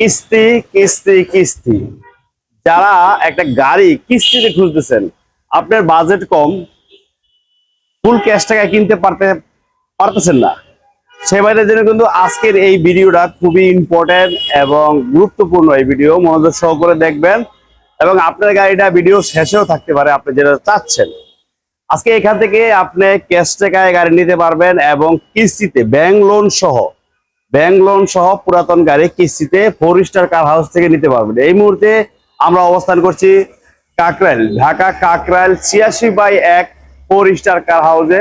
কিস্তি কিস্তি কিস্তি। যারা একটা গাড়ি কিস্তিতে খুঁজতেছেন, আপনার বাজেট কম ফুল ক্যাশ টাকায় কিনতে পারতে, পারতেছেন না। সে বাইরের জন্য কিন্তু আজকের এই ভিডিওটা খুবই ইম্পর্টেন্ট এবং গুরুত্বপূর্ণ এই ভিডিও মনোযোগ সহকারে দেখবেন এবং আপনার গাড়িটা ভিডিও শেষেও থাকতে পারে, আপনি যেটা চাচ্ছেন। আজকে এখান থেকে আপনি ক্যাশ টাকায় গাড়ি নিতে পারবেন এবং কিস্তিতে ব্যাংক লোন সহ ব্যাংক লোন সহ পুরাতন গাড়ি কিস্তিতে ফোর স্টার কার হাউস থেকে নিতে পারবেন। এই মুহূর্তে আমরা অবস্থান করছি কাকরাইল, ঢাকা কাকরাইল ছিয়াশি বাই এক ফোর স্টার কার হাউসে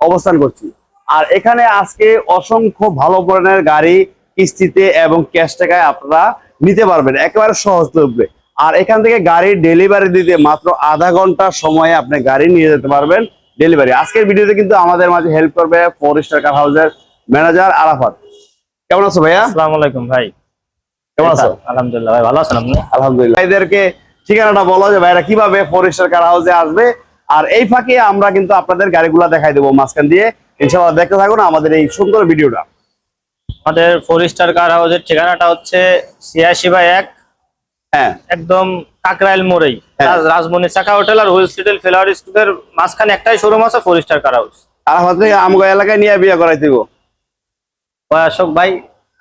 অবস্থান করছি। আর এখানে আজকে অসংখ্য ভালো ধরনের গাড়ি কিস্তিতে এবং ক্যাশ টাকায় আপনারা নিতে পারবেন, একেবারে সহজলভ্যে। আর এখান থেকে গাড়ি ডেলিভারি দিতে মাত্র আধা ঘণ্টা সময়ে আপনি গাড়ি নিয়ে যেতে পারবেন ডেলিভারি আজকের ভিডিওতে কিন্তু আমাদের মাঝে হেল্প করবে ফোর স্টার কার হাউসের ম্যানেজার আরাফাত। কেমন আছো ভাইয়া? আসসালামু আলাইকুম ভাই। কেমন আছো? আলহামদুলিল্লাহ ভাই ভালো আছেন আপনি? আলহামদুলিল্লাহ। ভাইদেরকে ঠিকানাটা বলো যে ভাইরা কীভাবে ফরেস্টার কার হাউসে আসবে। আর এই ফাঁকে আমরা কিন্তু আপনাদের গাড়িগুলা দেখাই দেবো মাঝখান দিয়ে। ইনশাআল্লাহ দেখতে থাকুন আমাদের এই সুন্দর ভিডিওটা। আমাদের ফোর স্টার কার হাউসের ঠিকানাটা হচ্ছে ছিয়াশি বাই এক হ্যাঁ। একদম কাকরাইল মোড়েই। হ্যাঁ। রাজ- রাজমণি চাকা হোটেল আর হুইলস হোটেল ফ্লাওয়ার স্কুলের মাঝখানে একটাই শোরুম আছে four star car house Arafat থেকে আমগো এলাকায় নিয়ে বিয়ে করাই দিব। অশোক ভাই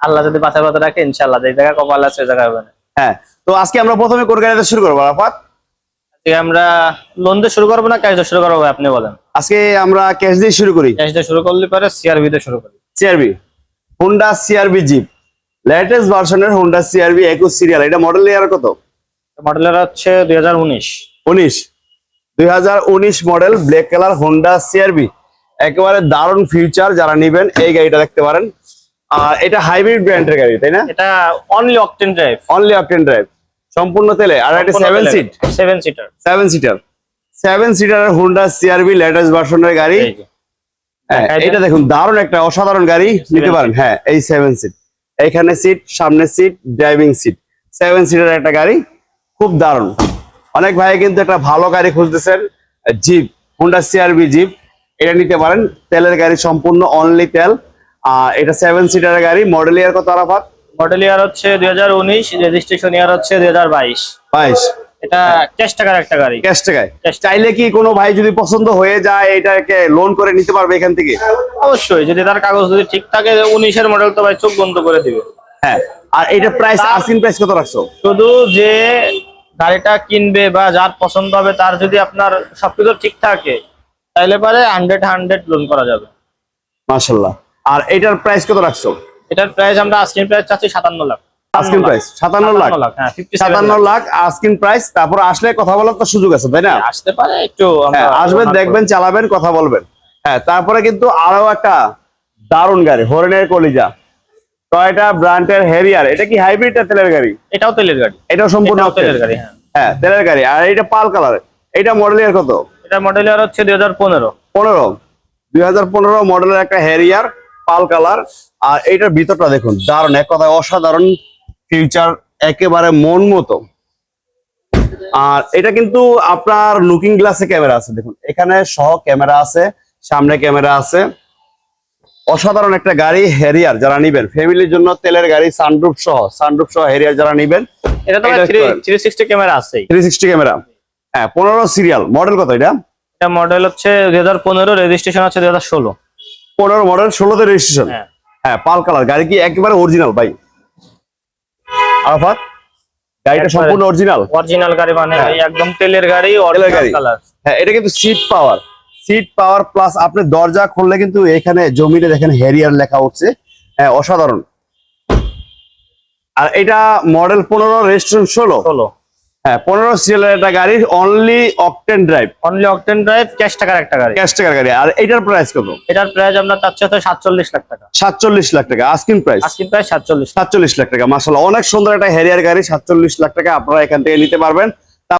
আল্লাহ যদি বাঁচার কথা রাখে ইনশাল্লাহ যে জায়গা কপাল আছে ওই জায়গা হবে না। হ্যাঁ তো আজকে আমরা প্রথমে কোন গাড়িতে শুরু করব আরাফাত? আজকে আমরা লোন দিয়ে শুরু করব না ক্যাশ দিয়ে শুরু করব আপনি বলেন। আজকে আমরা ক্যাশ দিয়ে শুরু করি। ক্যাশ দিয়ে শুরু করলে পরে সিআরবি দিয়ে শুরু করি। CRV Honda CRV jeep latest ভার্সনের হুন্ডা সিআরবি একুশ সিরিয়াল এটা মডেল ইয়ার কত? মডেলের হচ্ছে দুই হাজার উনিশ। উনিশ। দুই হাজার উনিশ model black colour Honda CRV একেবারে দারুণ ফিউচার যারা নিবেন এই গাড়িটা দেখতে পারেন। এটা হাইব্রিড ব্র্যান্ডের গাড়ি তাই না? এটা only octane drive only octane drive সম্পূর্ণ তেলে? আর এটা seven seat seven seater seven seater seven সিটারের Honda CRV latest ভার্সনের গাড়ি। হ্যাঁ, এটা দেখুন দারুণ একটা অসাধারণ গাড়ি। নিতে পারেন। হ্যাঁ এই সেভেন সিট এইখানে সিট সামনে seat driving seat seven seater একটা গাড়ি। খুব দারুণ। অনেক ভাই কিন্তু একটা ভালো গাড়ি খুঁজতেছেন জিপ হুন্ডা সিআরবি জিপ এটা নিতে পারেন। তেলের গাড়ি সম্পূর্ণ অনলি তেল। এটা সেভেন সিটারের গাড়ি মডেল ইয়ার কত আরাফাত? মডেল ইয়ার হচ্ছে দুই হাজার উনিশ রেজিস্ট্রেশন ইয়ার হচ্ছে দুই হাজার বাইশ। বাইশ। এটা ক্যাশ টাকার একটা গাড়ি। ক্যাশ টাকায়। চাইলে কি কোনো ভাই যদি পছন্দ হয়ে যায় এটাকে লোন করে নিতে পারবে এখান থেকে? অবশ্যই যদি তার কাগজ যদি ঠিক থাকে উনিশের মডেল তো ভাই চোখ বন্ধ করে দিবে। হ্যাঁ আর এটা প্রাইস আসিন প্রাইস কত রাখছো? শুধু যে গাড়িটা কিনবে বা যার পছন্দ হবে তার যদি আপনার সবকিছু ঠিক থাকে তাইলে পারে হান্ড্রেড হান্ড্রেড লোন করা যাবে। মাশাল্লাহ আর এটার প্রাইস কত রাখছো? এটার প্রাইস আমরা আস্কিং প্রাইস চাচ্ছি সাতান্ন লাখ। আস্কিন প্রাইস সাতান্ন লাখ। লাখ হ্যাঁ ফিফটি সাতান্ন লাখ। আস্কিন প্রাইস তারপর আসলে কথা বলার তো সুযোগ আছে তাই না? আসতে পারে একটু আমরা হ্যাঁ আসবেন দেখবেন চালাবেন কথা বলবেন। হ্যাঁ তারপরে কিন্তু আরও একটা দারুণ গাড়ি হরিণের কলিজা। টয়টা ব্র্যান্ডের হেরিয়ার এটা কি হাইব্রিড না তেলের গাড়ি? এটাও তেলের গাড়ি। এটাও সম্পূর্ণ তেলের গাড়ি হ্যাঁ। হ্যাঁ তেলের গাড়ি। আর এটা পাল কালার এটা মডেল ইয়ার কত? এটা মডেল ইয়ার হচ্ছে দুই হাজার পনেরো। পনেরো। দুই হাজার পনেরো মডেলের একটা হেরিয়ার পাল কালার। আর এইটার ভিতরটা দেখুন দারুণ এক কথায় অসাধারণ ফিউচার একেবারে মন মতো। আর এটা কিন্তু আপনার লুকিং গ্লাসে ক্যামেরা আছে দেখুন। এখানে সহ ক্যামেরা আছে সামনে ক্যামেরা আছে। অসাধারণ একটা গাড়ি হেরিয়ার যারা নিবেন ফ্যামিলির জন্য তেলের গাড়ি সানরুফ সহ সানরুফ সহ হেরিয়ার যারা নিবেন এটা তো এটা থ্রি করেন। থ্রি সিক্সটি ক্যামেরা আছেই। থ্রি সিক্সটি ক্যামেরা হ্যাঁ পনেরো সিরিয়াল মডেল কত এটা? এটা মডেল হচ্ছে দুই হাজার পনেরো রেজিস্ট্রেশন হচ্ছে দুই হাজার ষোলো। পনেরো মডেল ষোলোতে রেজিস্ট্রেশন হ্যাঁ। হ্যাঁ পাল কালার গাড়ি কি একেবারে অরিজিনাল ভাই? আরাফাত গাড়িটা সম্পূর্ণ অরিজিনাল অরিজিনাল গাড়ি মানে হ্যাঁ। একদম তেলের গাড়ি অরিজিনাল গাড়ি। কালার হ্যাঁ এটা কিন্তু seat power seat power plus আপনি দরজা খুললে কিন্তু এখানে জমিতে দেখেন হেরিয়ার লেখা উঠছে। হ্যাঁ অসাধারণ। আর এটা মডেল পনেরো রেজিস্ট্রেশন ষোলো। ষোলো। হ্যাঁ পনেরো সিরিয়ালের একটা গাড়ি only octane drive only octane drive cash টাকার একটা গাড়ি। ক্যাশ টাকার গাড়ি। আর এটার প্রাইস কত? এটার প্রাইস আপনার চাচ্ছে সাতচল্লিশ লাখ টাকা। সাতচল্লিশ লাখ টাকা। আস্কিন প্রাইস সাতচল্লিশ সাতচল্লিশ লাখ টাকা। মাসাল্লাহ অনেক সুন্দর একটা হেরিয়ার গাড়ি সাতচল্লিশ লাখ টাকা আপনারা এখান থেকে নিতে পারবেন।